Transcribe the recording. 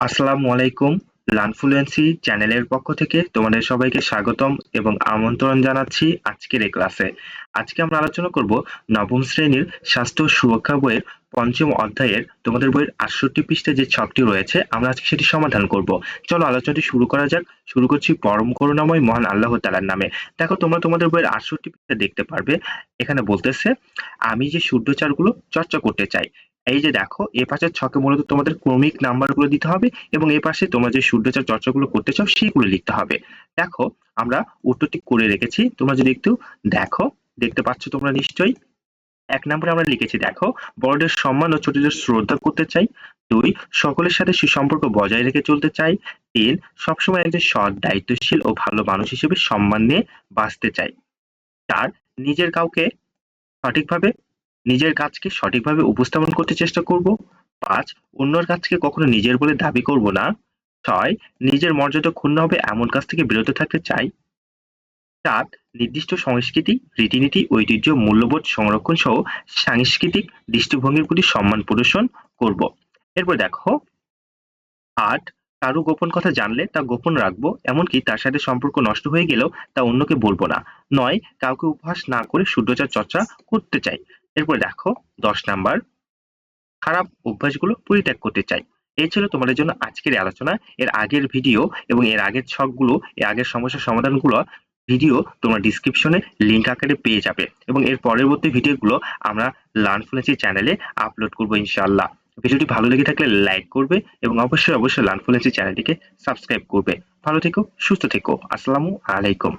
আসসালামু আলাইকুম লানফ্লুয়েন্সি চ্যানেলের পক্ষ থেকে তোমাদের সবাইকে স্বাগতম এবং আমন্ত্রণ জানাচ্ছি আজকের এই ক্লাসে। আজকে আমরা আলোচনা করব নবম শ্রেণির স্বাস্থ্য সুরক্ষা বইয়ের পঞ্চম অধ্যায়ের তোমাদের বইয়ের আটষট্টি পৃষ্ঠে যে ছকটি রয়েছে, আমরা আজকে সেটি সমাধান করব। চলো আলোচনাটি শুরু করা যাক। শুরু করছি পরম করুণাময় মহান আল্লাহ তালার নামে। দেখো, তোমরা তোমাদের বইয়ের আটষট্টি পৃষ্ঠে দেখতে পারবে, এখানে বলতেছে, আমি যে শুদ্ধচারগুলো চর্চা করতে চাই এই যে দেখো, এ পাশের ছকে মূলত তোমাদের ক্রমিক নাম্বারগুলো দিতে হবে এবং এ পাশে তোমরা যে শুদ্ধচার চর্চাগুলো করতে চাও সেগুলো লিখতে হবে। দেখো, আমরা উত্তরটি করে রেখেছি। তোমরা যদি একটু দেখো, দেখতে পাচ্ছ তোমরা নিশ্চয়ই। এক নম্বরে আমরা লিখেছি, দেখো বড়দের সম্মান ও ছোটদের শ্রদ্ধা করতে চাই। দুই, সকলের সাথে সুসম্পর্ক বজায় রেখে চলতে চাই। তিন, সবসময় একজন সৎ, দায়িত্বশীল ও ভালো মানুষ হিসেবে সম্মান নিয়ে বাঁচতে চাই। চার, নিজের কাউকে সঠিকভাবে নিজের কাজকে সঠিকভাবে উপস্থাপন করতে চেষ্টা করব। পাঁচ, অন্যর কাজকে কখনো নিজের বলে দাবি করব না। ছয়, নিজের মর্যাদা ক্ষুণ্ণ হবে এমন কাজ থেকে বিরত থাকতে চাই। সাত, নির্দিষ্ট সংস্কৃতি, রীতিনীতি, ঐতিহ্য, মূল্যবোধ সংরক্ষণ সহ সাংস্কৃতিক দৃষ্টিভঙ্গির প্রতি সম্মান প্রদর্শন করব। এরপর দেখো, আট, কারও গোপন কথা জানলে তা গোপন রাখব, এমনকি তার সাথে সম্পর্ক নষ্ট হয়ে গেলেও তা অন্যকে বলব না। নয়, কাউকে উপহাস না করে শুদ্ধচার চর্চা করতে চাই। এরপর দেখো দশ নাম্বার। খারাপ অভ্যাসগুলো পরিত্যাগ করতে চাই। এই ছিল তোমাদের জন্য আজকের আলোচনা। এর আগের ভিডিও এবং এর আগের ছকগুলো, এর আগের সমস্যার সমাধানগুলো ভিডিও তোমরা ডিসক্রিপশনে লিঙ্ক আকারে পেয়ে যাবে। এবং এর পরবর্তী ভিডিওগুলো আমরা লার্ন ফ্লুয়েন্সি চ্যানেলে আপলোড করব ইনশাআল্লাহ। ভিডিওটি ভালো লেগে থাকলে লাইক করবে এবং অবশ্যই অবশ্যই লার্ন ফ্লুয়েন্সি চ্যানেলটিকে সাবস্ক্রাইব করবে। ভালো থেকো, সুস্থ থেকো। আসসালামু আলাইকুম।